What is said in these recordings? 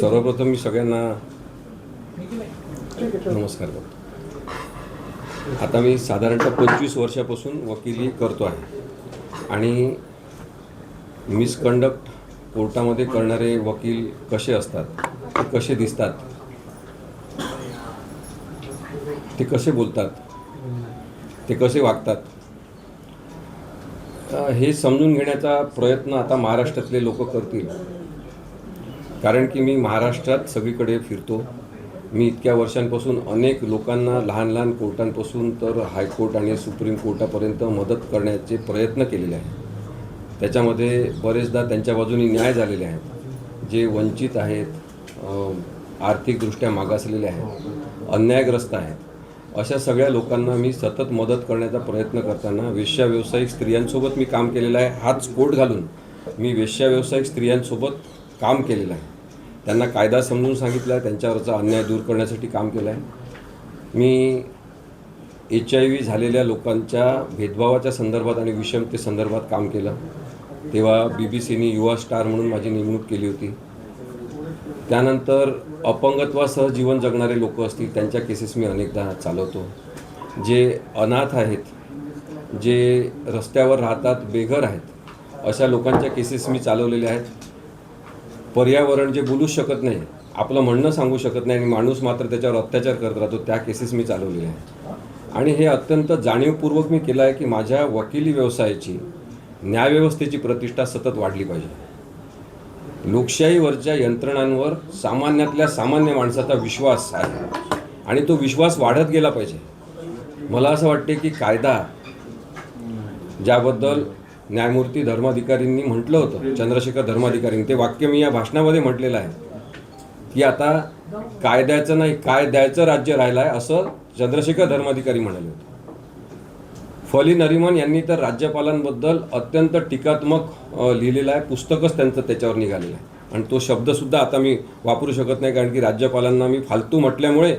सर्वप्रथम मी सगळ्यांना नमस्कार करतो. आता मी साधारणतः पंचवीस वर्षापासून वकिली करतो आहे. आणि मिसकंडक्ट कोर्टामध्ये करणारे वकील कसे असतात ते कसे दिसतात ते कसे बोलतात ते कसे वागतात हे समजून घेण्याचा प्रयत्न आता महाराष्ट्रातले लोक करतील. कारण की मी महाराष्ट्रात सगळीकडे फिरतो. मी इतक्या वर्षांपासून अनेक लोकांना लहान लहान कोर्टांपासून तर हायकोर्ट आणि सुप्रीम कोर्टापर्यंत मदत करण्याचे प्रयत्न केलेले आहेत. त्याच्यामध्ये बरेचदा त्यांच्या बाजूनी न्याय झालेले आहेत. जे वंचित आहेत आर्थिकदृष्ट्या मागासलेले आहेत अन्यायग्रस्त आहेत. अशा सगळ्या लोकांना मी सतत मदत करण्याचा प्रयत्न करताना वेश्या व्यावसायिक स्त्रियांसोबत मी काम केलेलं आहे. हाच कोट घालून मी वेश्या व्यावसायिक स्त्रियांसोबत काम केलेलं आहे. त्यांना कायदा समजून सांगितला आहे त्यांच्यावरचा अन्याय दूर करण्यासाठी काम केलं आहे. मी एच आय व्ही झालेल्या लोकांच्या भेदभावाच्या संदर्भात आणि विषमतेसंदर्भात काम केलं. तेव्हा बी बी सीनी युवा स्टार म्हणून माझी नेमणूक केली होती. त्यानंतर अपंगत्वासह जीवन जगणारे लोक असतील त्यांच्या केसेस मी अनेकदा चालवतो. जे अनाथ आहेत जे रस्त्यावर राहतात बेघर आहेत अशा लोकांच्या केसेस मी चालवलेल्या आहेत. पर्यावरण जे बोलूच शकत नाही आपलं म्हणणं सांगू शकत नाही आणि माणूस मात्र त्याच्यावर अत्याचार करत राहतो त्या केसेस मी चालवलेल्या आहेत आणि हे अत्यंत जाणीवपूर्वक मी केलं आहे की माझ्या वकिली व्यवसायाची न्यायव्यवस्थेची प्रतिष्ठा सतत वाढली पाहिजे. लोकशाहीवरच्या यंत्रणांवर सामान्यातल्या सामान्य माणसाचा विश्वास आहे. आणि तो विश्वास वाढत गेला पाहिजे. मला असं वाटते की कायदा ज्याबद्दल न्यायमूर्ती धर्माधिकारींनी म्हटलं होतं चंद्रशेखर धर्माधिकारींनी. ते वाक्य मी या भाषणामध्ये म्हटलेलं आहे. की आता कायद्याचं नाही काय द्यायचं राज्य राहिलं आहे असं चंद्रशेखर धर्माधिकारी म्हणाले होते. फली नरिमन यांनी तर राज्यपालांबद्दल अत्यंत टीकात्मक लिहिलेलं आहे. पुस्तकच त्यांचं त्याच्यावर निघालेलं आहे. आणि तो शब्दसुद्धा आता मी वापरू शकत नाही कारण की राज्यपालांना मी फालतू म्हटल्यामुळे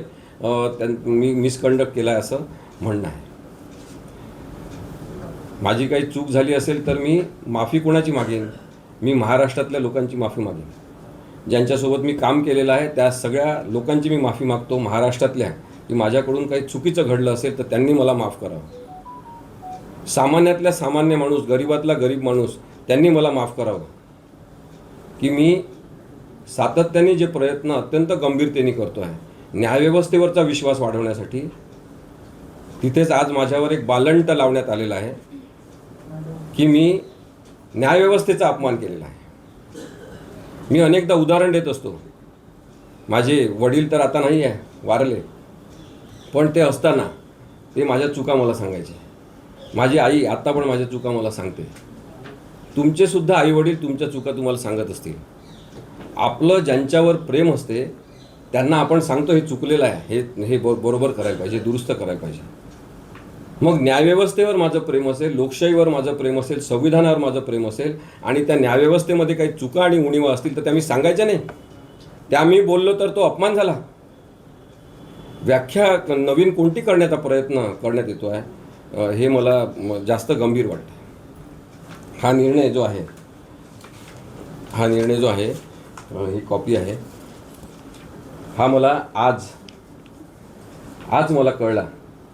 मी मिसकंडक्ट केला आहे असं म्हणणं आहे. माझी काही चूक झाली असेल तर मी माफी कोणाची मागेन? मी महाराष्ट्रातल्या लोकांची माफी मागेन. ज्यांच्यासोबत मी काम केलेलं आहे त्या सगळ्या लोकांची मी माफी मागतो. महाराष्ट्रातल्या की माझ्याकडून काही चुकीचं घडलं असेल तर त्यांनी मला माफ करावं. सामान्यातल्या सामान्य माणूस गरीबातला गरीब माणूस त्यांनी मला माफ करावं. की मी सातत्याने जे प्रयत्न अत्यंत गंभीरतेने करतो आहे न्यायव्यवस्थेवरचा विश्वास वाढवण्यासाठी तिथेच आज माझ्यावर एक बालंट लावण्यात आलेला आहे. की मी न्यायव्यवस्थेचा अपमान केलेला आहे. मी अनेकदा उदाहरण देत असतो. माझे वडील तर आता नाही आहे वारले. पण ते असताना ते माझ्या चुका मला सांगायचे. माझी आई आत्ता पण माझ्या चुका मला सांगते. तुमचेसुद्धा आईवडील आई वडील तुमच्या चुका तुम्हाला सांगत असतील. आपलं ज्यांच्यावर प्रेम असते त्यांना आपण सांगतो हे चुकलेलं आहे हे हे बरोबर करायला पाहिजे दुरुस्त करायला पाहिजे. मग न्यायव्यवस्थेवर माझं प्रेम असेल लोकशाहीवर माझं प्रेम असेल संविधानावर माझं प्रेम असेल आणि त्या न्यायव्यवस्थेमध्ये काही चुका आणि उणीवा असतील तर त्या मी सांगायच्या नाही. त्या मी बोललो तर तो अपमान झाला. व्याख्या नवीन कोणती करण्याचा प्रयत्न करण्यात येतो आहे हे मला जास्त गंभीर वाटतं हा निर्णय जो आहे हा निर्णय जो आहे ही कॉपी आहे हा मला आज आज मला कळला.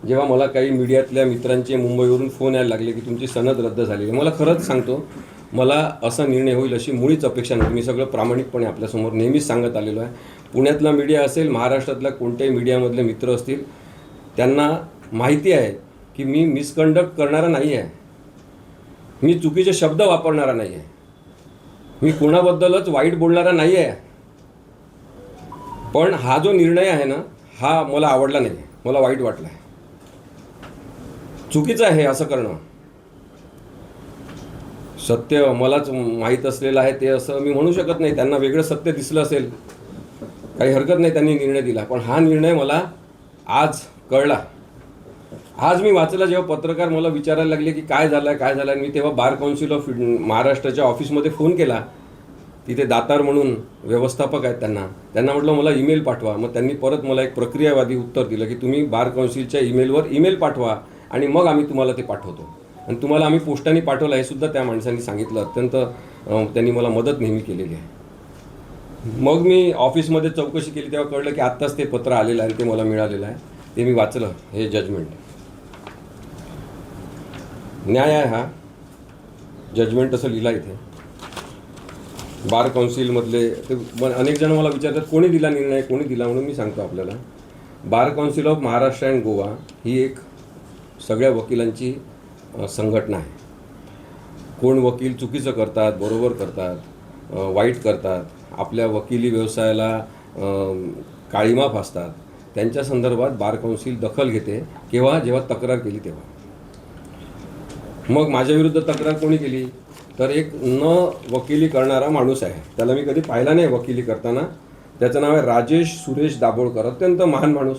जेव्हा मला काही मीडियातल्या मित्रांचे मुंबईवरून फोन यायला लागले की तुमची सनद रद्द झालेली आहे मला खरंच सांगतो मला असा निर्णय होईल अशी मुळीच अपेक्षा नव्हती. मी सगळं प्रामाणिकपणे आपल्यासमोर नेहमीच सांगत आलेलो आहे. पुण्यातला मीडिया असेल महाराष्ट्रातल्या कोणत्याही मीडियामधले मित्र असतील त्यांना माहिती आहे की मी मिसकंडक्ट करणारा नाही आहे मी चुकीचे शब्द वापरणारा नाही आहे मी कोणाबद्दलच वाईट बोलणारा नाही आहे पण हा जो निर्णय आहे ना हा मला आवडला नाही मला वाईट वाटला आहे चुकीचं आहे असं करणं. सत्य मलाच माहीत असलेलं आहे ते असं मी म्हणू शकत नाही. त्यांना वेगळं सत्य दिसलं असेल काही हरकत नाही त्यांनी निर्णय दिला. पण हा निर्णय मला आज कळला. आज मी वाचला जेव्हा पत्रकार मला विचारायला लागले की काय झालं आहे काय झालं आहे मी तेव्हा बार काउन्सिल ऑफ महाराष्ट्राच्या ऑफिसमध्ये फोन केला. तिथे दातार म्हणून व्यवस्थापक आहेत त्यांना. त्यांना म्हटलं मला ईमेल पाठवा. मग त्यांनी परत मला एक प्रक्रियावादी उत्तर दिलं की तुम्ही बार काउन्सिलच्या ईमेलवर ईमेल पाठवा. आणि मग आम्ही तुम्हाला ते पाठवतो. आणि तुम्हाला आम्ही पोस्टाने पाठवलं हे सुद्धा त्या माणसांनी सांगितलं. अत्यंत त्यांनी मला मदत नेहमी केलेली आहे. मग मी ऑफिसमध्ये चौकशी केली तेव्हा कळलं की आत्ताच ते पत्र आलेलं आहे आणि ते मला मिळालेलं आहे. ते मी वाचलं हे जजमेंट न्याय आहे हा. जजमेंट असं लिहिलं इथे. बार काउन्सिलमधले ते अनेक जण मला विचारतात कोणी दिला निर्णय कोणी दिला म्हणून मी सांगतो आपल्याला. Bar council of Maharashtra and Goa ही एक सगळ्या वकिलांची संघटना आहे. कोण वकील चुकीचं करतात बरोबर करतात वाईट करतात आपल्या वकिली व्यवसायाला काळीमा फासतात त्यांच्या संदर्भात बार कौन्सिल दखल घेते केव्हा जेव्हा तक्रार केली तेव्हा. मग माझ्या विरुद्ध तक्रार कोणी केली? तर एक न वकिली करणारा माणूस आहे. त्याला मी कधी पाहिला नाही वकिली करताना. त्याचं नाव आहे राजेश सुरेश दाभोळकर अत्यंत महान माणूस.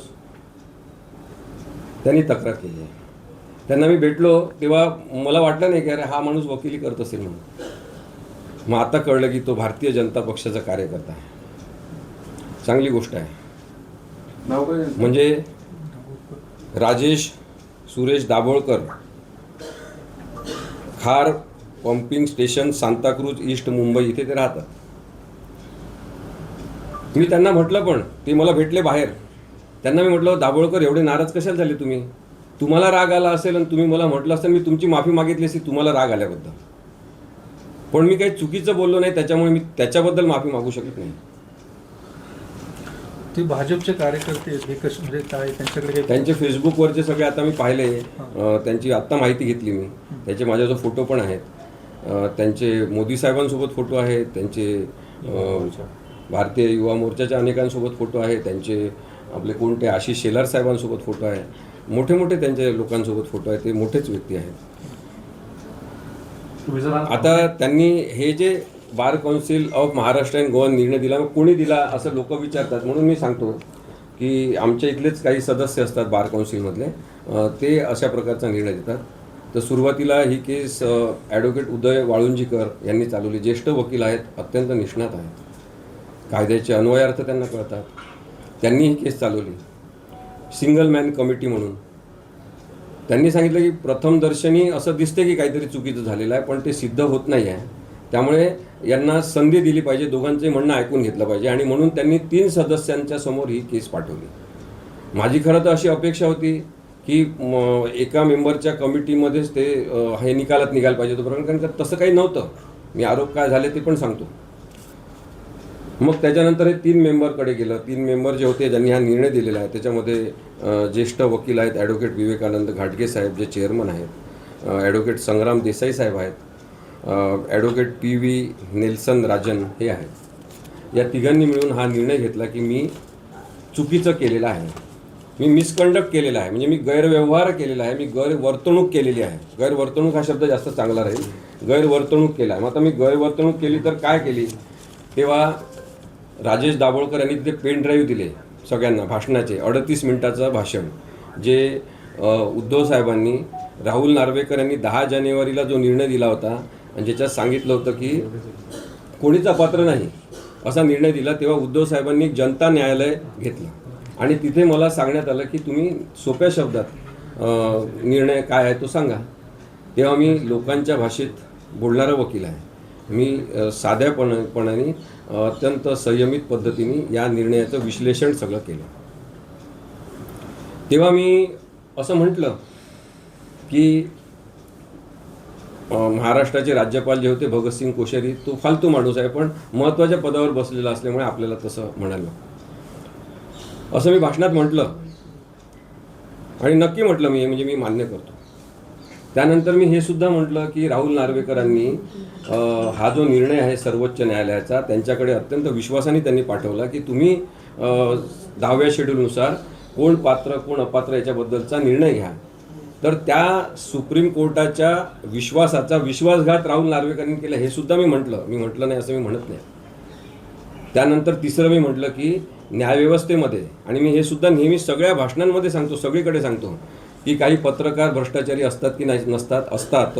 त्यांनी तक्रार केली आहे. त्यांना मी भेटलो तेव्हा मला वाटलं नाही की अरे हा माणूस वकिली करत असेल म्हणून. मग आता कळलं की तो भारतीय जनता पक्षाचा कार्यकर्ता आहे. चांगली गोष्ट आहे? म्हणजे Rajesh Suresh Dabholkar. Khar pumping station Santacruz east Mumbai इथे ते राहतात. मी त्यांना म्हटलं पण ते मला भेटले बाहेर. त्यांना मी म्हटलं दाभोळकर एवढे नाराज कशाला झाले तुम्ही? तुम्हाला राग आला असेल आणि तुम्ही मला म्हटलं असेल मी तुमची माफी मागितली असती तुम्हाला राग आल्याबद्दल. पण मी काही चुकीचं बोललो नाही त्याच्यामुळे मी त्याच्याबद्दल माफी मागू शकत नाही. ते भाजपचे कार्यकर्ते हे म्हणजे काय त्यांच्याकडे त्यांचे फेसबुकवरचे सगळे आता मी पाहिले. त्यांची आत्ता माहिती घेतली मी. त्याचे माझ्याजवळ फोटो पण आहेत. त्यांचे मोदी साहेबांसोबत फोटो आहेत. त्यांचे भारतीय युवा मोर्चाच्या अनेकांसोबत फोटो आहे त्यांचे आपले कोणते आशिष शेलार साहेबांसोबत फोटो आहे. मोठे मोठे त्यांचे लोकांसोबत फोटो आहेत ते मोठेच व्यक्ती आहेत. आता त्यांनी हे जे bar council of Maharashtra and Goa निर्णय दिला मग कोणी दिला असं लोक विचारतात. म्हणून मी सांगतो की आमच्या इथलेच काही सदस्य असतात बार काउन्सिलमधले ते अशा प्रकारचा निर्णय देतात. तर सुरुवातीला ही केस ॲडव्होकेट उदय वाळुंजीकर यांनी चालवली. ज्येष्ठ वकील आहेत अत्यंत निष्णात आहेत. कायद्याचे अन्वयार्थ त्यांना कळतात. त्यांनी ही केस चालवली. सिंगल मॅन कमिटी म्हणून. त्यांनी सांगितलं की प्रथमदर्शनी असं दिसते की काहीतरी चुकीचं झालेलं आहे पण ते सिद्ध होत नाही आहे. त्यामुळे यांना संधी दिली पाहिजे दोघांचे म्हणणं ऐकून घेतलं पाहिजे आणि म्हणून त्यांनी तीन सदस्यांच्या समोर ही केस पाठवली. माझी खरं तर अशी अपेक्षा होती की एका मेंबरच्या कमिटीमध्येच ते हे निकालात निघायला पाहिजे होतं कारण कारण तसं काही नव्हतं. मी आरोप काय झाले ते पण सांगतो. मग त्याच्यानंतर हे तीन मेंबरकडे गेलं. तीन मेंबर जे होते ज्यांनी हा निर्णय दिलेला आहे. त्याच्यामध्ये ज्येष्ठ वकील आहेत ॲडव्होकेट विवेकानंद घाटगे साहेब जे चेअरमन आहेत ॲडव्होकेट संग्राम देसाई साहेब आहेत advocate P V Nelson Rajan हे आहेत. या तिघांनी मिळून हा निर्णय घेतला की मी चुकीचं केलेलं आहे. मी मिसकंडक्ट केलेला आहे. म्हणजे मी गैरव्यवहार केलेला आहे. मी गैरवर्तणूक केलेली आहे. गैरवर्तणूक हा शब्द जास्त चांगला राहील. गैरवर्तणूक केला. आहे मग आता मी गैरवर्तणूक केली तर काय केली? तेव्हा राजेश दाभोळकर यांनी तिथे पेन ड्राईव्ह दिले सगळ्यांना भाषणाचे. अडतीस मिनिटाचं भाषण जे उद्धव साहेबांनी राहुल नार्वेकर यांनी दहा जानेवारीला जो निर्णय दिला होता आणि ज्याच्यात सांगितलं होतं की कोणीच अपात्र नाही असा निर्णय दिला तेव्हा उद्धव साहेबांनी जनता न्यायालय घेतलं. आणि तिथे मला सांगण्यात आलं की तुम्ही सोप्या शब्दात निर्णय काय आहे तो सांगा. तेव्हा मी लोकांच्या भाषेत बोलणारा वकील आहे. मी साध्यापणपणाने अत्यंत संयमित पद्धतीने या निर्णयाचं विश्लेषण सगळं केलं. तेव्हा मी असं म्हटलं की महाराष्ट्राचे राज्यपाल जे होते भगतसिंग कोश्यारी तो फालतू माणूस आहे पण महत्त्वाच्या पदावर बसलेला असल्यामुळे आपल्याला तसं म्हणालं. असं मी भाषणात म्हटलं. आणि नक्की म्हटलं मी म्हणजे मी मान्य करतो. त्यानंतर मी हे सुद्धा म्हटलं की राहुल नार्वेकरांनी हा जो निर्णय आहे सर्वोच्च न्यायालयाचा त्यांच्याकडे अत्यंत विश्वासाने त्यांनी पाठवला की तुम्ही दहाव्या शेड्यूलनुसार कोण पात्र कोण अपात्र याच्याबद्दलचा निर्णय घ्या. तर त्या सुप्रीम कोर्टाच्या विश्वासाचा विश्वासघात राहुल नार्वेकरांनी केला हे सुद्धा मी म्हटलं. मी म्हटलं नाही असं मी म्हणत नाही. त्यानंतर तिसरं मी म्हटलं की न्यायव्यवस्थेमध्ये आणि मी हे सुद्धा नेहमी सगळ्या भाषणांमध्ये सांगतो सगळीकडे सांगतो की काही पत्रकार भ्रष्टाचारी असतात की नाही नसतात असतात.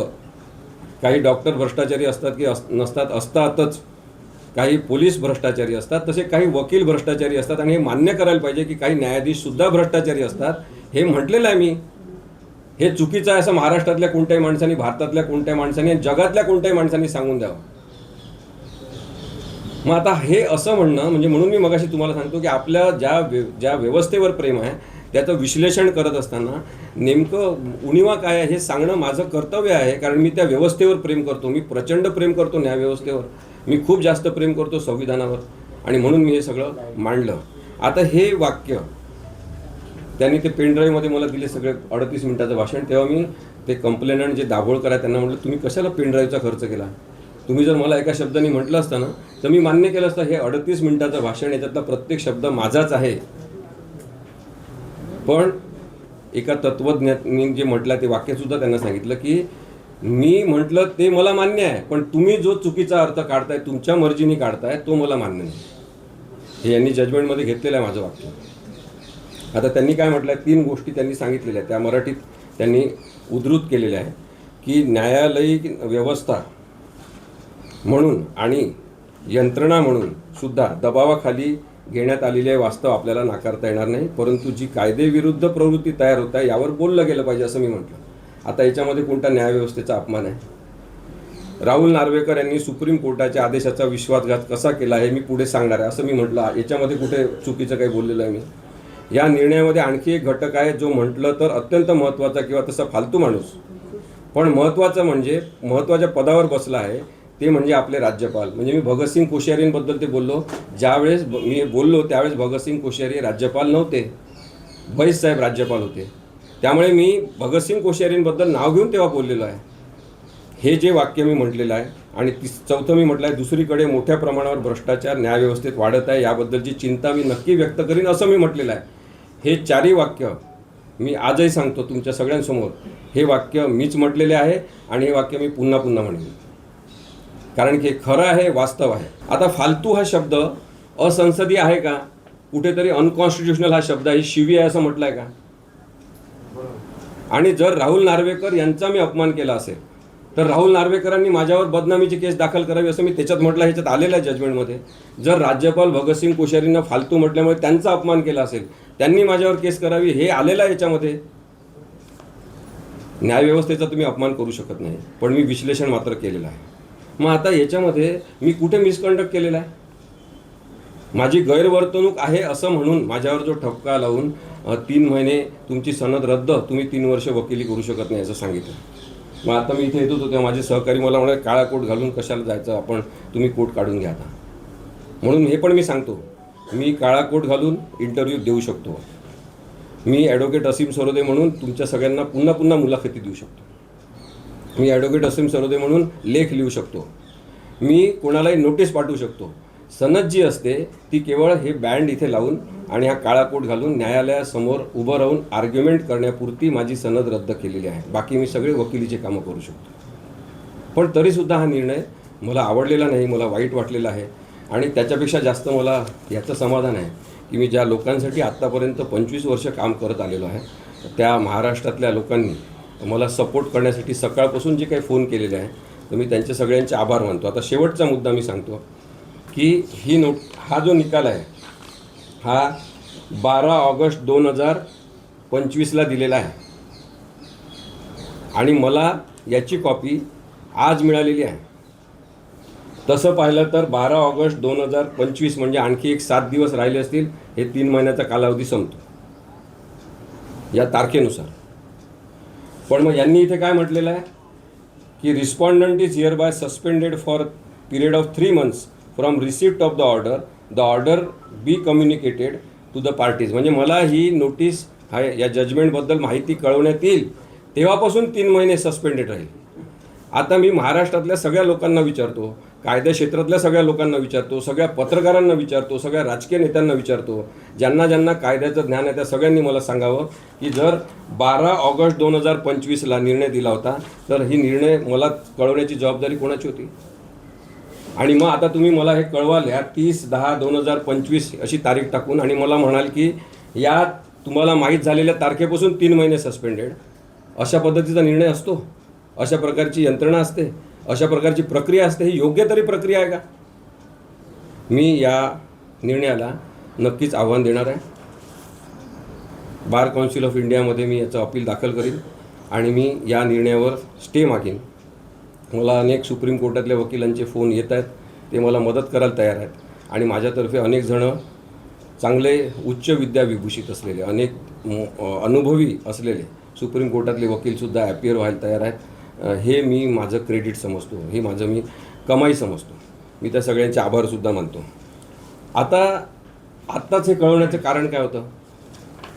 काही डॉक्टर भ्रष्टाचारी असतात की अस नसतात असतातच. काही पोलीस भ्रष्टाचारी असतात तसे काही वकील भ्रष्टाचारी असतात आणि हे मान्य करायला पाहिजे की काही न्यायाधीश सुद्धा भ्रष्टाचारी असतात. हे म्हटलेलं आहे मी. हे चुकीचं आहे असं महाराष्ट्रातल्या कोणत्याही माणसांनी भारतातल्या कोणत्याही माणसांनी आणि जगातल्या कोणत्याही माणसांनी सांगून द्यावं. मग आता हे असं म्हणणं म्हणजे म्हणून मी मगाशी तुम्हाला सांगतो की आपल्या ज्या व्य ज्या व्यवस्थेवर प्रेम आहे त्याचं विश्लेषण करत असताना नेमकं उणिवा काय आहे हे सांगणं माझं कर्तव्य आहे कारण मी त्या व्यवस्थेवर प्रेम करतो. मी प्रचंड प्रेम करतो न्यायव्यवस्थेवर मी खूप जास्त प्रेम करतो संविधानावर. आणि म्हणून मी हे सगळं मांडलं. आता हे वाक्य त्यांनी ते पेनड्राईव्हमध्ये मला दिले सगळे अडतीस मिनिटाचं भाषण तेव्हा मी ते कंप्लेनंट जे दाभोळकर आहे त्यांना म्हटलं तुम्ही कशाला पेनड्राईव्हचा खर्च केला? तुम्ही जर मला एका शब्दाने म्हटलं असतं ना तर मी मान्य केलं असतं हे अडतीस मिनिटाचं भाषण याच्यातला प्रत्येक शब्द माझाच आहे. पण एका तत्वज्ञानी जे म्हटलं ते वाक्यसुद्धा त्यांना सांगितलं की मी म्हटलं ते मला मान्य आहे पण तुम्ही जो चुकीचा अर्थ काढताय तुमच्या मर्जीने काढताय तो मला मान्य नाही. हे यांनी जजमेंटमध्ये घेतलेलं आहे माझं वाक्य. आता त्यांनी काय म्हटलं आहे तीन गोष्टी त्यांनी सांगितलेल्या आहेत. त्या मराठीत त्यांनी उद्धृत केलेल्या आहे की न्यायालयीन व्यवस्था म्हणून आणि यंत्रणा म्हणून सुद्धा दबावाखाली घेण्यात आलेले वास्तव आपल्याला नाकारता येणार नाही. परंतु जी कायदेविरुद्ध प्रवृत्ती तयार होत आहे यावर बोललं गेलं पाहिजे असं मी म्हटलं. आता याच्यामध्ये कोणता न्यायव्यवस्थेचा अपमान आहे? राहुल नार्वेकर यांनी सुप्रीम कोर्टाच्या आदेशाचा विश्वासघात कसा केला हे मी पुढे सांगणार आहे असं मी म्हटलं. याच्यामध्ये कुठे चुकीचं काही बोललेलं आहे मी? या निर्णयामध्ये आणखी एक घटक आहे जो म्हटलं तर अत्यंत महत्त्वाचा किंवा तसा फालतू माणूस. पण महत्त्वाचं म्हणजे महत्त्वाच्या पदावर बसला आहे ते म्हणजे आपले राज्यपाल. म्हणजे मी भगतसिंग कोश्यारींबद्दल ते बोललो. ज्यावेळेस मी बोललो त्यावेळेस भगतसिंग कोश्यारी राज्यपाल नव्हते. भैस साहेब राज्यपाल होते. त्यामुळे मी भगतसिंग कोश्यारींबद्दल नाव घेऊन तेव्हा बोललेलो आहे. हे जे वाक्य मी म्हटलेलं आहे आणि तिस चौथं मी म्हटलं आहे दुसरीकडे मोठ्या प्रमाणावर भ्रष्टाचार न्यायव्यवस्थेत वाढत आहे याबद्दलची चिंता मी नक्की व्यक्त करीन असं मी म्हटलेलं आहे. हे चारही वाक्य मी आजही सांगतो तुमच्या सगळ्यांसमोर. हे वाक्य मीच म्हटलेले आहे आणि हे वाक्य मी पुन्हा पुन्हा म्हणेन. कारण की खरं आहे वास्तव आहे. आता फालतू हा शब्द असंसदीय आहे का? कुठेतरी अनकॉन्स्टिट्युशनल हा शब्द आहे शिवी आहे असं म्हटलं आहे का? आणि जर राहुल नार्वेकर यांचा मी अपमान केला असेल तर राहुल नार्वेकरांनी माझ्यावर बदनामीची केस दाखल करावी असं मी त्याच्यात म्हटलं ह्याच्यात आलेल्या आहे जजमेंटमध्ये जर राज्यपाल भगतसिंग कोश्यारीनं फालतू म्हटल्यामुळे त्यांचा अपमान केला असेल त्यांनी माझ्यावर केस करावी हे आलेलं आहे याच्यामध्ये? न्यायव्यवस्थेचा तुम्ही अपमान करू शकत नाही पण मी विश्लेषण मात्र केलेलं आहे. मग आता याच्यामध्ये मी कुठे मिसकंडक्ट केलेला आहे? माझी गैरवर्तणूक आहे असं म्हणून माझ्यावर जो ठपका लावून तीन महिने तुमची सनद रद्द तुम्ही तीन वर्ष वकिली करू शकत नाही असं सांगितलं. मग आता मी इथे येत होतो तेव्हा माझे सहकारी मला म्हणाले काळा कोट घालून कशाला जायचं? आपण तुम्ही कोट काढून घ्या आता. म्हणून हे पण मी सांगतो. मी काळा कोट घालून इंटरव्ह्यू देऊ शकतो. मी ॲडव्होकेट असीम सरोदे म्हणून तुमच्या सगळ्यांना पुन्हा पुन्हा मुलाखती देऊ शकतो. मी ॲडव्होकेट असीम सरोदे म्हणून लेख लिहू शकतो. मी कोणालाही नोटीस पाठवू शकतो. सनद जी असते ती केवळ हे बँड इथे लावून आणि हा काळा कोट घालून न्यायालयासमोर उभं राहून आर्ग्युमेंट करण्यापुरती माझी सनद रद्द केलेली आहे. बाकी मी सगळे वकिलीचे कामं करू शकतो. पण तरीसुद्धा हा निर्णय मला आवडलेला नाही मला वाईट वाटलेला आहे. आणि त्याच्यापेक्षा जास्त मला याचं समाधान आहे की मी ज्या लोकांसाठी आत्तापर्यंत पंचवीस वर्ष काम करत आलेलो आहे त्या महाराष्ट्रातल्या लोकांनी मला सपोर्ट करण्यासाठी सकाळपासून जे काही फोन केलेले आहे तर मी त्यांचे सगळ्यांचे आभार मानतो. आता शेवटचा मुद्दा मी सांगतो की ही नोट हा जो निकाल आहे हा बारा ऑगस्ट दोन हजार पंचवीसला दिलेला आहे. आणि मला याची कॉपी आज मिळालेली आहे. तसं पाहिलं तर बारा ऑगस्ट दोन हजार पंचवीस म्हणजे आणखी एक सात दिवस राहिले असतील हे तीन महिन्याचा कालावधी संपतो. या तारखेनुसार. पण मग यांनी इथे काय म्हटलेलं आहे? की respondent is hereby suspended for period of three months from receipt of the order the order be communicated to the parties म्हणजे मला ही नोटीस हा या जजमेंटबद्दल माहिती कळवण्यात येईल. तेव्हापासून तीन महिने सस्पेंडेड राहील. आता मी महाराष्ट्रातल्या सगळ्या लोकांना विचारतो कायदा क्षेत्रातल्या सगळ्या लोकांना विचारतो सगळ्या पत्रकारांना विचारतो सगळ्या राजकीय नेत्यांना विचारतो. ज्यांना ज्यांना कायद्याचं ज्ञान आहे त्या सगळ्यांनी मला सांगावं की जर बारा ऑगस्ट दोन हजार पंचवीसला निर्णय दिला होता तर ही निर्णय मला कळवण्याची जबाबदारी कोणाची होती? आणि मग आता तुम्ही मला हे कळवाल या तीस दहा दोन हजार पंचवीस अशी तारीख टाकून आणि मला म्हणाल की या तुम्हाला माहीत झालेल्या तारखेपासून तीन महिने सस्पेंडेड. अशा पद्धतीचा निर्णय असतो? अशा प्रकारची यंत्रणा असते? अशा प्रकारची प्रक्रिया असते. ही योग्य तरी प्रक्रिया आहे का? मी या निर्णयाला नक्कीच आव्हान देणार आहे. बार काउन्सिल ऑफ इंडियामध्ये मी याचं अपील दाखल करीन आणि मी या निर्णयावर स्टे मागेन. मला अनेक सुप्रीम कोर्टातल्या वकिलांचे फोन येत आहेत. ते मला मदत करायला तयार आहेत. आणि माझ्यातर्फे अनेक जणं चांगले उच्च विद्या विभूषित असलेले अनेक अनुभवी असलेले सुप्रीम कोर्टातले वकीलसुद्धा ॲपियर व्हायला तयार आहेत. हे मी माझं क्रेडिट समजतो. हे माझं मी कमाई समजतो. मी त्या सगळ्यांचे आभारसुद्धा मानतो. आता आत्ताच हे कळवण्याचं कारण काय होतं?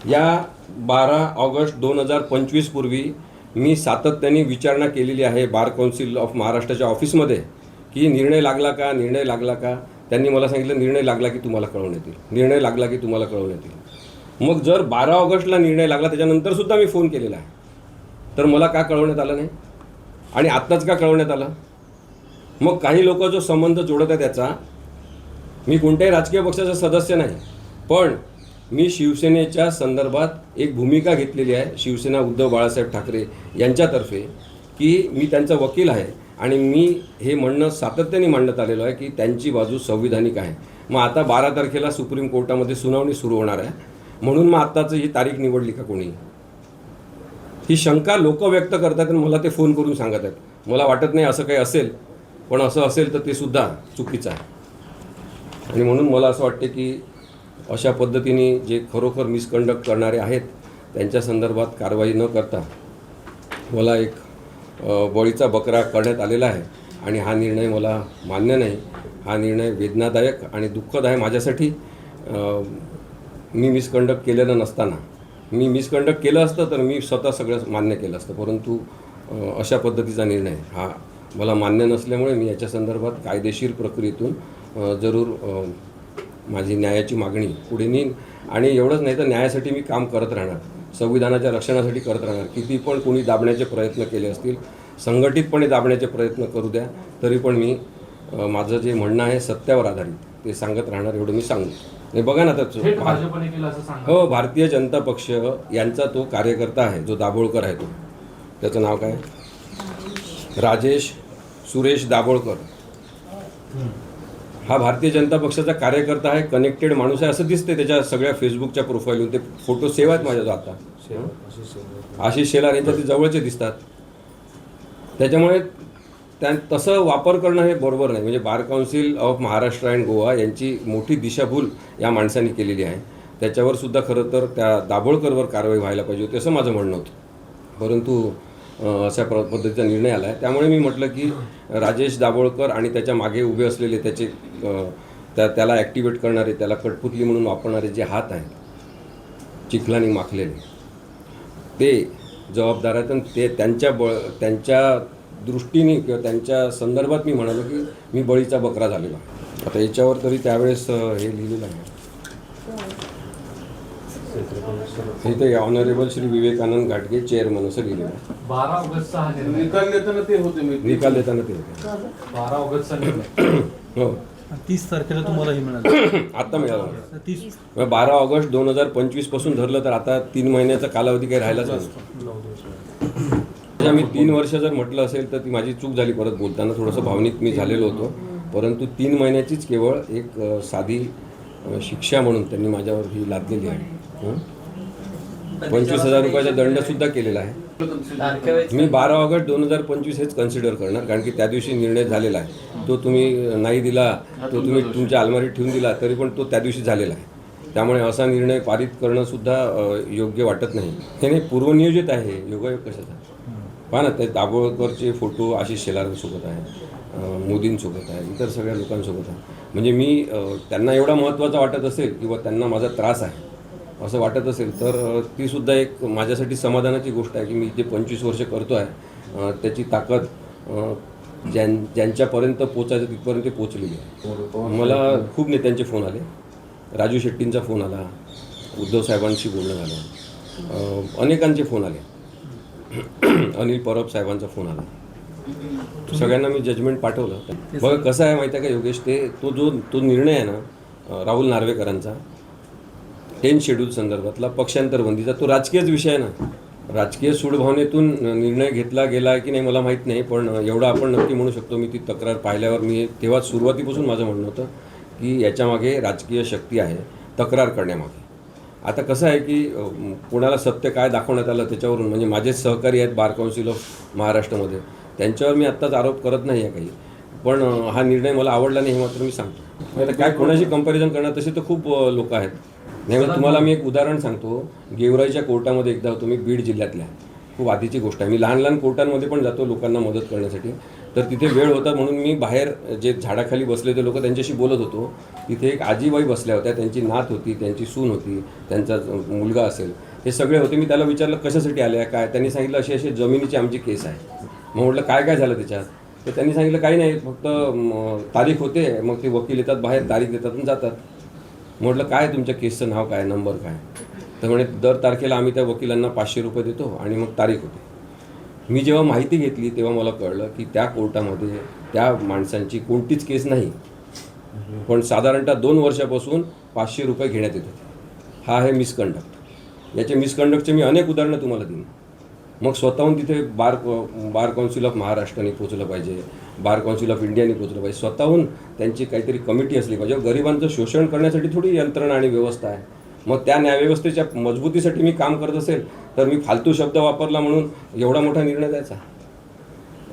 या बारा ऑगस्ट दोन हजार पंचवीसपूर्वी मी सातत्याने विचारणा केलेली आहे बार कौन्सिल ऑफ महाराष्ट्राच्या ऑफिसमध्ये की निर्णय लागला का निर्णय लागला का? त्यांनी मला सांगितलं निर्णय लागला की तुम्हाला कळवण्यात येईल निर्णय लागला की तुम्हाला कळवण्यात येईल मग जर बारा ऑगस्टला निर्णय लागला त्याच्यानंतरसुद्धा मी फोन केलेला आहे. तर मला का कळवण्यात आलं नाही? आणि आत्ताच का कळवण्यात आलं? मग काही लोक जो संबंध जोडत आहे त्याचा मी कोणत्याही राजकीय पक्षाचा सदस्य नाही पण मी शिवसेनेच्या संदर्भात एक भूमिका घेतलेली आहे शिवसेना उद्धव बाळासाहेब ठाकरे यांच्यातर्फे की मी त्यांचा वकील आहे आणि मी हे म्हणणं सातत्याने मांडत आलेलो आहे की त्यांची बाजू संविधानिक आहे. मग आता बारा तारखेला सुप्रीम कोर्टामध्ये सुनावणी सुरू होणार आहे. म्हणून मग आत्ताचं ही तारीख निवडली का कोणी? ही शंका लोक व्यक्त करतात आणि मला ते फोन करून सांगत आहेत. मला वाटत नाही असं काही असेल पण असं असेल तर ते सुद्धा चुकीचं आहे. आणि म्हणून मला असं वाटते की अशा पद्धतीने जे खरोखर मिसकंडक्ट करणारे आहेत त्यांच्या संदर्भात कारवाई न करता मला एक बळीचा बकरा करण्यात आलेला आहे. आणि हा निर्णय मला मान्य नाही. हा निर्णय वेदनादायक आणि दुःखद आहे माझ्यासाठी मी मिसकंडक्ट केलेलं नसताना मी मिसकंडक्ट केलं असतं तर मी स्वतः सगळं मान्य केलं असतं. परंतु अशा पद्धतीचा निर्णय हा मला मान्य नसल्यामुळे मी याच्या संदर्भात कायदेशीर प्रक्रियेतून जरूर माझी न्यायाची मागणी पुढे नेईन. आणि एवढंच नाही तर न्यायासाठी मी काम करत राहणार. संविधानाच्या रक्षणासाठी करत राहणार. किती पण कोणी दाबण्याचे प्रयत्न केले असतील संघटितपणे दाबण्याचे प्रयत्न करू द्या तरी पण मी माझं जे म्हणणं आहे सत्यावर आधारित ते सांगत राहणार एवढं मी सांगू. हे बघा ना सांगा. हो भारतीय जनता पक्ष यांचा तो कार्यकर्ता आहे जो दाभोळकर आहे तो. त्याचं नाव काय? राजेश सुरेश दाभोळकर. हा भारतीय जनता पक्षाचा कार्यकर्ता आहे कनेक्टेड माणूस आहे असं दिसते त्याच्या सगळ्या फेसबुकच्या प्रोफाईलवर ते फोटो सेव्ह आहेत माझ्या आता. आशिष शेलार यांच्या ते जवळचे दिसतात. त्याच्यामुळे त्या तसं वापर करणं हे बरोबर नाही. म्हणजे bar council of Maharashtra and Goa यांची मोठी दिशाभूल या माणसांनी केलेली आहे. त्याच्यावर सुद्धा खरं तर त्या दाभोळकरवर कारवाई व्हायला पाहिजे होती असं माझं म्हणणं होतं. परंतु अशा प्र पद्धतीचा निर्णय आला आहे त्यामुळे मी म्हटलं की राजेश दाभोळकर आणि त्याच्यामागे उभे असलेले त्याचे त्या त्याला ॲक्टिवेट करणारे त्याला कठपुतली म्हणून वापरणारे जे हात आहेत चिखलानी माखलेले ते जबाबदार आहेत आणि ते त्यांच्या बळ त्यांच्या दृष्टीने किंवा त्यांच्या संदर्भात मी म्हणालो की मी बळीचा बकरा झालेला. आता याच्यावर तरी त्यावेळेस हे लिहिलेलं आहे. इथे ऑनरेबल श्री विवेकानंद घाटगे चेअरमन असं लिहिलेलं आहे. बारा ऑगस्टचा हा निर्णय निकाल देताना ते होते मी. निकाल देताना ते होते. बारा निर्णय हो. तीस तारखेला तुम्हाला हे मिळालं. आत्ता मिळालं. तीस. बारा ऑगस्ट दोन हजार पंचवीसपासून धरलं तर आता तीन महिन्याचा कालावधी काही राहिलाच नाही. म्हणजे मी तीन वर्ष जर म्हटलं असेल तर ती माझी चूक झाली परत बोलताना. थोडंसं भावनिक मी झालेलो होतो. परंतु तीन महिन्याचीच केवळ एक साधी शिक्षा म्हणून त्यांनी माझ्यावर ही लादलेली आहे? पंचवीस हजार रुपयाचा दंडसुद्धा केलेला आहे. मी बारा ऑगस्ट दोन हजार पंचवीस हेच कन्सिडर करणार कारण की त्या दिवशी निर्णय झालेला आहे. तो तुम्ही नाही दिला तो तुम्ही तुमच्या अलमारीत ठेवून दिला तरी पण तो त्या दिवशी झालेला आहे. त्यामुळे असा निर्णय पारित करणं सुद्धा अ, योग्य वाटत नाही. हे पूर्वनियोजित आहे. योगायोग कशाचा? पहा ना ते दाभोळकरचे फोटो आशिष शेलारांसोबत आहे मोदींसोबत आहे इतर सगळ्या लोकांसोबत आहे. म्हणजे मी त्यांना एवढा महत्त्वाचा वाटत असेल किंवा त्यांना माझा त्रास आहे असं वाटत असेल तर तीसुद्धा एक माझ्यासाठी समाधानाची गोष्ट आहे की मी जे पंचवीस वर्ष करतो आहे त्याची ताकद ज्यां ज्यांच्यापर्यंत पोचायचं तिथपर्यंत पोचलेली आहे. मला खूप नेत्यांचे फोन आले राजू शेट्टींचा फोन आला उद्धव साहेबांशी बोलणं झालं अनेकांचे फोन आले. अनिल परब साहेबांचा फोन आला. सगळ्यांना मी जजमेंट पाठवलं. बघा कसं आहे माहिती आहे का योगेश? ते तो जो तो निर्णय आहे ना राहुल नार्वेकरांचा टेन शेड्यूल संदर्भातला पक्षांतर बंदीचा तो राजकीयच विषय आहे ना. राजकीय सूडभावनेतून निर्णय घेतला गेला की नाही मला माहीत नाही पण एवढं आपण नक्की म्हणू शकतो मी ती तक्रार पाहिल्यावर मी तेव्हा सुरुवातीपासून माझं म्हणणं होतं की याच्यामागे राजकीय शक्ती आहे तक्रार करण्यामागे. आता कसं आहे की कोणाला सत्य काय दाखवण्यात आलं त्याच्यावरून म्हणजे माझेच सहकारी आहेत बार काउन्सिल ऑफ महाराष्ट्रामध्ये त्यांच्यावर मी आत्ताच आरोप करत नाही आहे काही. पण हा निर्णय मला आवडला नाही हे मात्र मी सांगतो. आता काय कोणाशी कंपॅरिझन करणार तसे तर खूप लोक आहेत. नाही तुम्हाला मी एक उदाहरण सांगतो. गेवराईच्या कोर्टामध्ये एकदा होतो मी बीड जिल्ह्यातल्या खूप आधीची गोष्ट आहे. मी लहान लहान कोर्टांमध्ये पण जातो लोकांना मदत करण्यासाठी. तर तिथे वेळ होता म्हणून मी बाहेर जे झाडाखाली बसले होते लोक त्यांच्याशी बोलत होतो. तिथे एक आजीबाई बसल्या होत्या त्यांची नात होती त्यांची सून होती त्यांचा मुलगा असेल. हे सगळे होते. मी त्याला विचारलं कशासाठी आले काय? त्यांनी सांगितलं अशी अशी जमिनीची आमची केस आहे. मग म्हटलं काय काय झालं त्याच्यात? तर त्यांनी सांगितलं काही नाही फक्त तारीख होते. मग ते वकील येतात बाहेर तारीख देतात आणि जातात. म्हटलं काय तुमच्या केसचं नाव काय? नंबर काय? तर म्हणे दर तारखेला आम्ही त्या वकिलांना पाचशे रुपये देतो आणि मग तारीख होते. मी जेव्हा माहिती घेतली तेव्हा मला कळलं की त्या कोर्टामध्ये त्या माणसांची कोणतीच केस नाही. पण साधारणतः दोन वर्षापासून पाचशे रुपये घेण्यात येत होते. हा आहे मिसकंडक्ट याचे मिसकंडक्टचे मी अनेक उदाहरणं तुम्हाला देईन. मग स्वतःहून तिथे बार बार काउन्सिल ऑफ महाराष्ट्राने पोचलं पाहिजे बार काउन्सिल ऑफ इंडियाने पोचलं पाहिजे. स्वतःहून त्यांची काहीतरी कमिटी असली पाहिजे. गरिबांचं शोषण करण्यासाठी थोडी यंत्रणा आणि व्यवस्था आहे. मग त्या न्यायव्यवस्थेच्या मजबूतीसाठी मी काम करत असेल तर मी फालतू शब्द वापरला म्हणून एवढा मोठा निर्णय द्यायचा.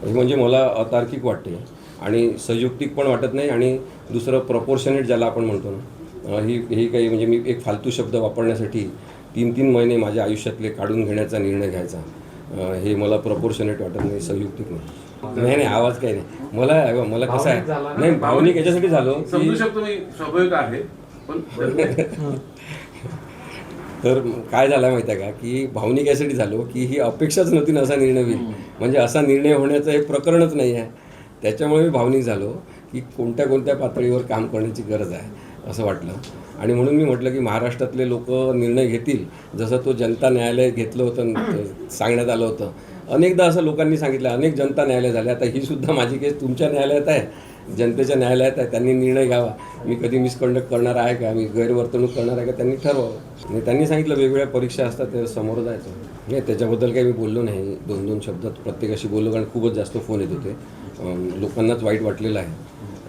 हे म्हणजे मला अतार्किक वाटते. आणि संयुक्तिक पण वाटत नाही आणि दुसरं प्रपोर्शनेट ज्याला आपण म्हणतो ना ही ही काही म्हणजे मी एक फालतू शब्द वापरण्यासाठी तीन तीन महिने माझ्या आयुष्यातले काढून घेण्याचा निर्णय घ्यायचा. हे मला प्रपोर्शनेट वाटत नाही संयुक्तिक नाही. नाही नाही आवाज काही नाही. मला मला कसं आहे? नाही भावनिक याच्यासाठी झालो शकतो मी स्वाभाविक आहे पण तर काय झालं माहिती आहे का? की भावनिक यासाठी झालो की ही अपेक्षाच नव्हती ना असा निर्णय होईल. म्हणजे असा निर्णय होण्याचं हे प्रकरणच नाही आहे. त्याच्यामुळे मी भावनिक झालो की कोणत्या कोणत्या पातळीवर काम करण्याची गरज आहे असं वाटलं. आणि म्हणून मी म्हटलं की महाराष्ट्रातले लोक निर्णय घेतील. जसं तो जनता न्यायालय घेतलं होतं सांगण्यात आलं होतं. अनेकदा असं लोकांनी सांगितलं अनेक जनता न्यायालय झाले. आता ही सुद्धा माझी केस तुमच्या न्यायालयात आहे. जनतेच्या न्यायालयात आहे त्यांनी निर्णय घ्यावा. मी कधी मिसकंडक्ट करणार आहे का? मी गैरवर्तणूक करणार आहे का? त्यांनी ठरवावं. आणि त्यांनी सांगितलं वेगवेगळ्या परीक्षा असतात त्या समोर जायचं. नाही त्याच्याबद्दल काही मी बोललो नाही. दोन दोन शब्दात प्रत्येकाशी बोललो कारण खूपच जास्त फोन येत होते. लोकांनाच वाईट वाटलेलं आहे.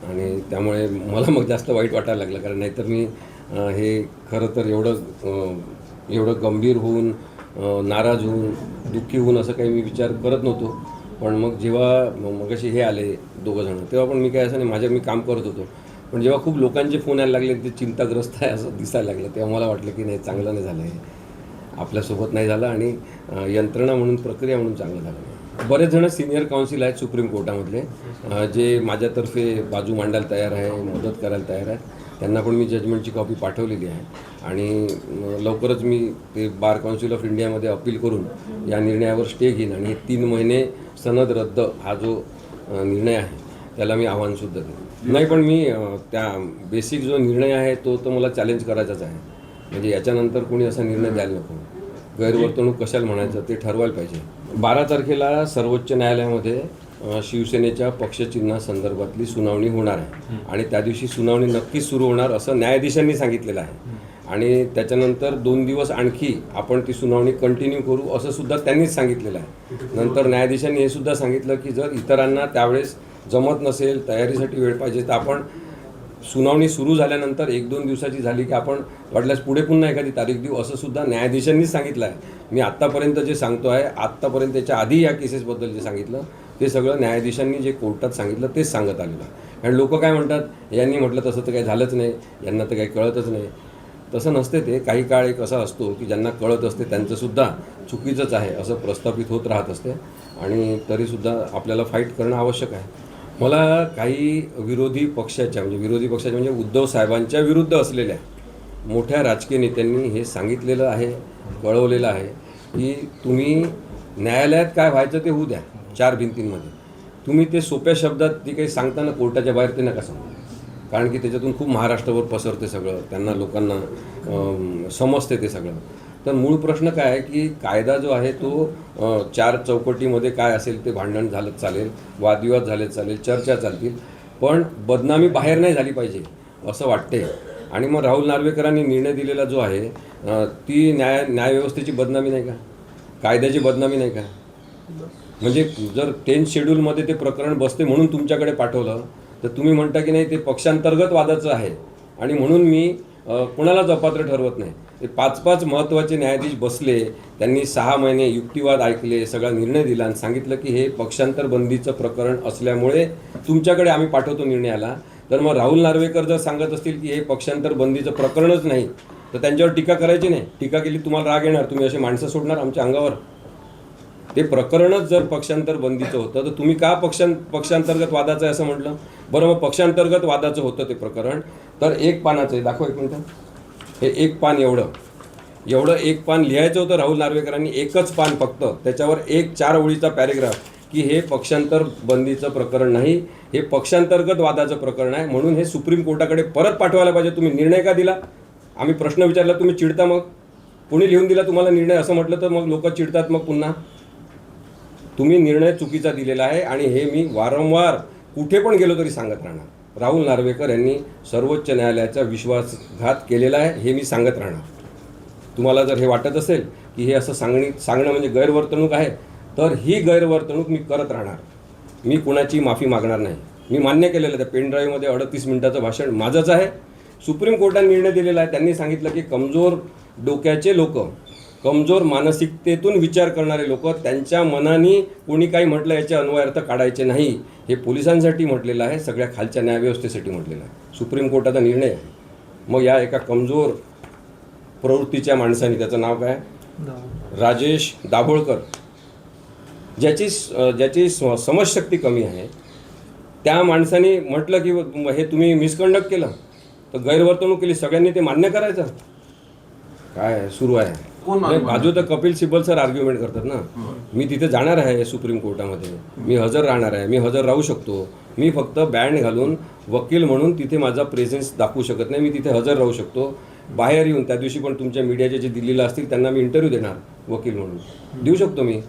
आणि त्यामुळे मला मग जास्त वाईट वाटायला लागलं कारण नाहीतर मी हे खरं तर एवढं एवढं गंभीर होऊन नाराज होऊन दुःखी होऊन असं काही मी विचार करत नव्हतो. पण मग जेव्हा मगाशी हे आले दोघं जण तेव्हा पण मी काय असं नाही माझ्या मी काम करत होतो. पण जेव्हा खूप लोकांचे फोन यायला लागले ते चिंताग्रस्त आहे असं दिसायला लागलं. तेव्हा मला वाटलं की नाही चांगलं नाही झालं आहे आपल्यासोबत नाही झालं आणि यंत्रणा म्हणून प्रक्रिया म्हणून चांगलं झालं नाही. बरेच जण सिनियर काउन्सिल आहेत सुप्रीम कोर्टामधले जे माझ्यातर्फे बाजू मांडायला तयार आहे मदत करायला तयार आहे त्यांना पण मी जजमेंटची कॉपी पाठवलेली आहे. आणि लवकरच मी ते बार काउन्सिल ऑफ इंडियामध्ये अपील करून या निर्णयावर स्टे घेईन. आणि हे तीन महिने सनद रद्द हा जो निर्णय आहे त्याला मी आव्हानसुद्धा देईन. नाही पण मी त्या बेसिक जो निर्णय आहे तो तर मला चॅलेंज करायचाच आहे. म्हणजे याच्यानंतर कोणी असा निर्णय द्यायला नको. गैरवर्तणूक कशाला म्हणायचं ते ठरवायला पाहिजे. बारा तारखेला सर्वोच्च न्यायालयामध्ये शिवसेनेच्या पक्षचिन्हासंदर्भातली सुनावणी होणार आहे. आणि त्या दिवशी सुनावणी नक्कीच सुरू होणार असं न्यायाधीशांनी सांगितलेलं आहे. आणि त्याच्यानंतर दोन दिवस आणखी आपण ती सुनावणी कंटिन्यू करू असं सुद्धा त्यांनीच सांगितलेलं आहे. नंतर न्यायाधीशांनी हे सुद्धा सांगितलं की जर इतरांना त्यावेळेस जमत नसेल तयारीसाठी वेळ पाहिजे तर आपण सुनावणी सुरू झाल्यानंतर एक दोन दिवसाची झाली की आपण वाटल्यास पुढे पुन्हा एखादी तारीख देऊ असं सुद्धा न्यायाधीशांनीच सांगितलं आहे. मी आत्तापर्यंत जे सांगतो आहे आत्तापर्यंत त्याच्या आधी या केसेसबद्दल जे सांगितलं ते सगळं न्यायाधीशांनी जे कोर्टात सांगितलं तेच सांगत आलेलं आहे. आणि लोक काय म्हणतात यांनी म्हटलं तसं तर काही झालंच नाही यांना तर काही कळतच नाही. तसं नसते ते. काही काळ एक असा असतो की ज्यांना कळत असते त्यांचंसुद्धा चुकीचंच आहे असं प्रस्थापित होत राहत असते आणि तरीसुद्धा आपल्याला फाईट करणं आवश्यक आहे. मला काही विरोधी पक्षाच्या म्हणजे विरोधी पक्षाच्या म्हणजे उद्धव साहेबांच्या विरुद्ध असलेल्या मोठ्या राजकीय नेत्यांनी हे सांगितलेलं आहे कळवलेलं आहे की तुम्ही न्यायालयात काय व्हायचं ते होऊ द्या. चार भिंतींमध्ये. तुम्ही ते सोप्या शब्दात ती काही सांगताना कोर्टाच्या बाहेर ते नका सांगू. कारण की त्याच्यातून खूप महाराष्ट्रावर पसरते सगळं. त्यांना लोकांना समजते ते सगळं. तर मूळ प्रश्न काय आहे की कायदा जो आहे तो चार चौकटीमध्ये काय असेल ते भांडण झालं चालेल वादविवाद झाले चालेल चर्चा चालतील. पण बदनामी बाहेर नाही झाली पाहिजे असं वाटते आणि मग राहुल नार्वेकरांनी निर्णय दिलेला जो आहे ती न्याय न्यायव्यवस्थेची बदनामी नाही का? कायद्याची बदनामी नाही का? म्हणजे जर टेन्थ शेड्यूलमध्ये ते प्रकरण बसते म्हणून तुमच्याकडे पाठवलं तर तुम्ही म्हणता की नाही ते पक्षांतर्गत वादाचं आहे. आणि म्हणून मी कुणालाच अपात्र ठरवत नाही. ते पाच पाच महत्त्वाचे न्यायाधीश बसले त्यांनी सहा महिने युक्तिवाद ऐकले सगळा निर्णय दिला आणि सांगितलं की हे पक्षांतर बंदीचं प्रकरण असल्यामुळे तुमच्याकडे आम्ही पाठवतो निर्णयाला. तर मग राहुल नार्वेकर जर सांगत असतील की हे पक्षांतर बंदीचं प्रकरणच नाही तर त्यांच्यावर टीका करायची नाही. टीका केली तुम्हाला राग येणार तुम्ही अशी माणसं सोडणार आमच्या अंगावर. ते प्रकरणच जर पक्षांतर बंदीचं होतं तर तुम्ही का पक्षां पक्षांतर्गत वादाचं आहे असं म्हटलं? बरं मग पक्षांतर्गत वादाचं होतं ते प्रकरण. तर एक पानाचं आहे दाखव एक मिनटं. हे एक पान एवढं. एवढं एक पान लिहायचं होतं राहुल नार्वेकरांनी एकच पान फक्त. त्याच्यावर एक चार ओळीचा पॅरेग्राफ की हे पक्षांतर बंदीचं प्रकरण नाही हे पक्षांतर्गत वादाचं प्रकरण आहे. म्हणून हे सुप्रीम कोर्टाकडे परत पाठवायला पाहिजे. तुम्ही निर्णय का दिला? आम्ही प्रश्न विचारला तुम्ही चिडता मग? कोणी लिहून दिला तुम्हाला निर्णय? असं म्हटलं तर मग लोक चिडतात मग पुन्हा. तुम्ही निर्णय चुकीचा दिलेला आहे आणि हे मी वारंवार कुठे पण गेलो तरी सांगत राहणार. राहुल नार्वेकर यांनी सर्वोच्च न्यायालयाचा विश्वासघात केलेला आहे हे मी सांगत राहणार. तुम्हाला जर हे वाटत असेल की हे असं सांगणी सांगणं म्हणजे गैरवर्तणूक आहे तर ही गैरवर्तणूक मी करत राहणार. मी कुणाची माफी मागणार नाही. मी मान्य केलेलं त्या पेनड्राईव्हमध्ये अडतीस मिनिटाचं भाषण माझंच आहे. सुप्रीम कोर्टाने निर्णय दिलेला आहे त्यांनी सांगितलं की कमजोर डोक्याचे लोक कमजोर मानसिकतेतून विचार करणारे लोक त्यांच्या मनाने कोणी काही म्हटलं याचे अन्वयार्थ काढायचे नाही. हे पोलिसांसाठी म्हटलेलं आहे सगळ्या खालच्या न्यायव्यवस्थेसाठी म्हटलेलं आहे. सुप्रीम कोर्टाचा निर्णय आहे. मग या एका कमजोर प्रवृत्तीच्या माणसाने त्याचं नाव काय? राजेश दाभोळकर. ज्याची ज्याची समजशक्ती कमी आहे. त्या माणसाने म्हटलं की हे तुम्ही मिसकंडक्ट केलं. तर गैरवर्तणूक केली सगळ्यांनी ते मान्य करायचं. काय सुरू आहे? कोण नाही, मान्य बाजू तर कपिल सिब्बल सर आर्ग्युमेंट करतात ना. मी तिथे जाणार आहे सुप्रीम कोर्टामध्ये. मी हजर राहणार आहे. मी हजर राहू शकतो. मी फक्त बँड घालून वकील म्हणून तिथे माझा प्रेझेन्स दाखवू शकत नाही. मी तिथे हजर राहू शकतो. बाहेर येऊन त्या दिवशी पण तुमच्या मीडियाचे जे दिल्लीला असतील त्यांना मी इंटरव्ह्यू देणार वकील म्हणून. देऊ शकतो मी.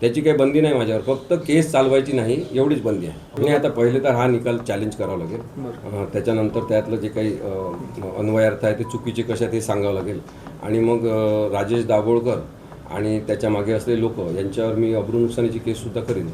त्याची काही बंदी नाही माझ्यावर. फक्त केस चालवायची नाही एवढीच बंदी आहे. आणि आता पहिले तर हा निकाल चॅलेंज करावा लागेल. अं, त्याच्यानंतर त्यातलं जे काही अं, अन्वयार्थ आहे ते चुकीचे कशा ते सांगावं लागेल. आणि मग राजेश दाभोळकर आणि त्याच्यामागे असलेले लोक यांच्यावर मी अब्रू नुकसानीची केससुद्धा करेन.